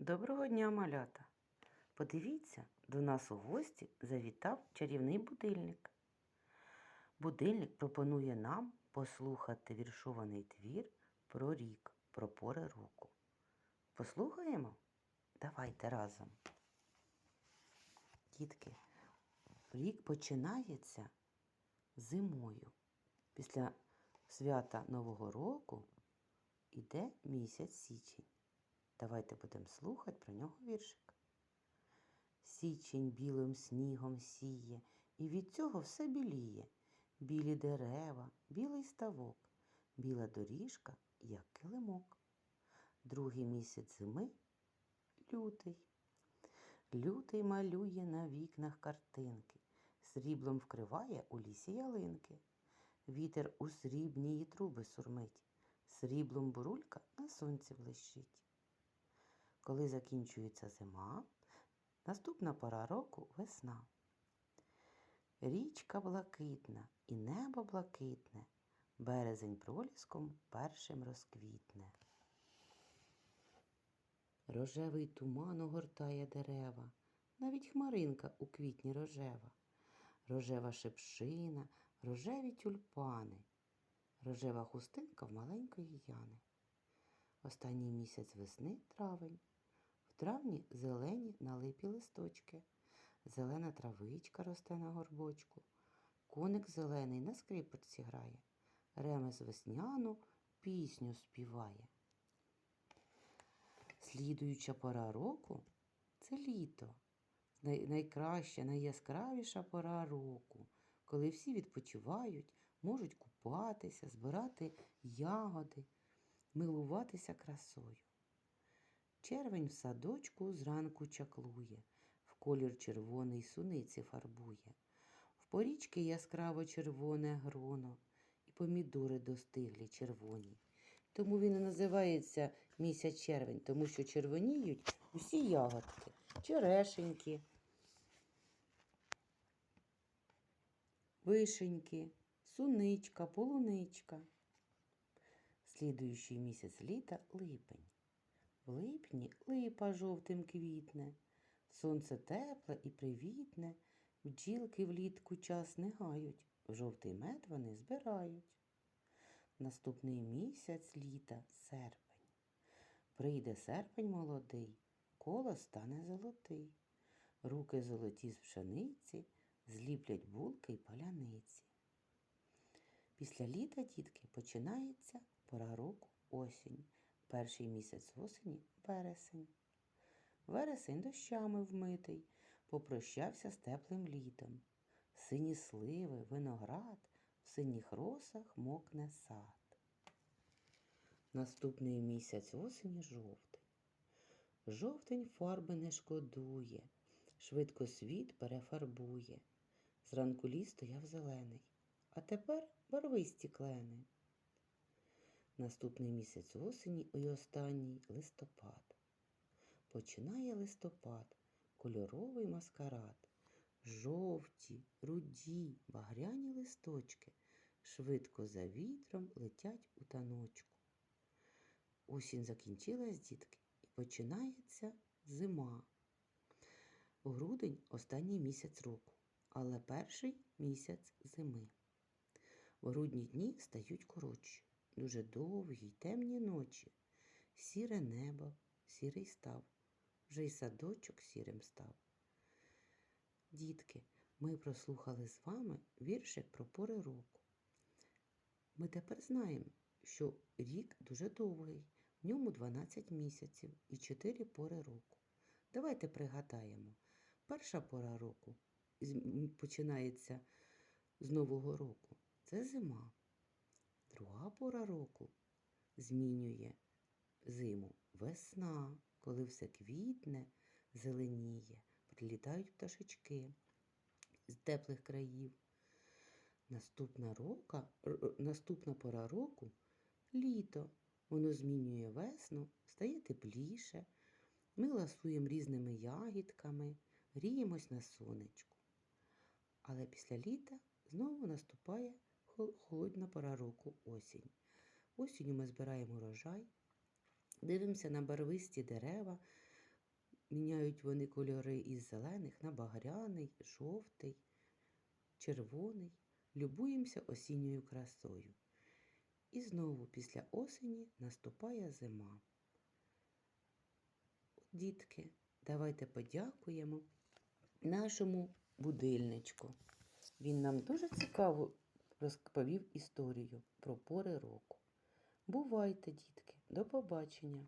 Доброго дня, малята! Подивіться, до нас у гості завітав чарівний будильник. Будильник пропонує нам послухати віршований твір про рік, про пори року. Послухаємо? Давайте разом. Дітки, рік починається зимою. Після свята Нового року іде місяць січень. Давайте будемо слухати про нього віршик. Січень білим снігом сіє, і від цього все біліє. Білі дерева, білий ставок, біла доріжка, як килимок. Другий місяць зими лютий. Лютий малює на вікнах картинки, сріблом вкриває у лісі ялинки. Вітер у срібні її труби сурмить, сріблом бурулька на сонці блищить. Коли закінчується зима, наступна пора року весна. Річка блакитна і небо блакитне, березень проліском першим розквітне. Рожевий туман огортає дерева, навіть хмаринка у квітні рожева, рожева шепшина, рожеві тюльпани, рожева хустинка в маленької яни. Останній місяць весни травень. Травні зелені налипі листочки, зелена травичка росте на горбочку, коник зелений на скрипочці грає, ремес весняну пісню співає. Слідуюча пора року це літо, най- найкраща, найяскравіша пора року, коли всі відпочивають, можуть купатися, збирати ягоди, милуватися красою. Червень в садочку зранку чаклує, в колір червоний суниці фарбує. В порічки яскраво червоне гроно, і помідори достиглі червоні. Тому він і називається місяць червень, тому що червоніють усі ягодки, черешеньки, вишеньки, суничка, полуничка. Слідуючий місяць літа липень. В липні липа жовтим квітне, сонце тепле і привітне, бджілки влітку час не гають, в жовтий мед вони збирають. Наступний місяць літа серпень. Прийде серпень молодий, коло стане золотий. Руки золоті з пшениці, зліплять булки й паляниці. Після літа, дітки, починається пора року осінь. Перший місяць осені вересень. Вересень дощами вмитий, попрощався з теплим літом. Сині сливи, виноград, в синіх росах мокне сад. Наступний місяць осені жовтень. Жовтень фарби не шкодує, швидко світ перефарбує. Зранку ліс стояв зелений, а тепер барвисті клени. Наступний місяць осені і останній листопад. Починає листопад, кольоровий маскарад. Жовті, руді, багряні листочки швидко за вітром летять у таночку. Осінь закінчилась, дітки, і починається зима. Грудень останній місяць року, але перший місяць зими. В грудні дні стають коротші дуже довгі й темні ночі. Сіре небо, сірий став, вже й садочок сірим став. Дітки, ми прослухали з вами віршик про пори року. Ми тепер знаємо, що рік дуже довгий, в ньому 12 місяців і 4 пори року. Давайте пригадаємо, перша пора року починається з Нового року. Це зима. Друга пора року змінює зиму весна, коли все квітне, зеленіє, прилітають пташечки з теплих країв. Наступна, рока, наступна пора року літо. Воно змінює весну, стає тепліше. Ми ласуємо різними ягідками, гріємось на сонечку. Але після літа знову наступає холодна пора року осінь. Осінню ми збираємо урожай, дивимося на барвисті дерева, Міняють вони кольори із зелених на багряний, жовтий, червоний. Любуємося осінньою красою. І знову після осені наступає зима. Дітки, давайте подякуємо нашому будильничку. Він нам дуже цікаво розповів історію про пори року. Бувайте, дітки, до побачення!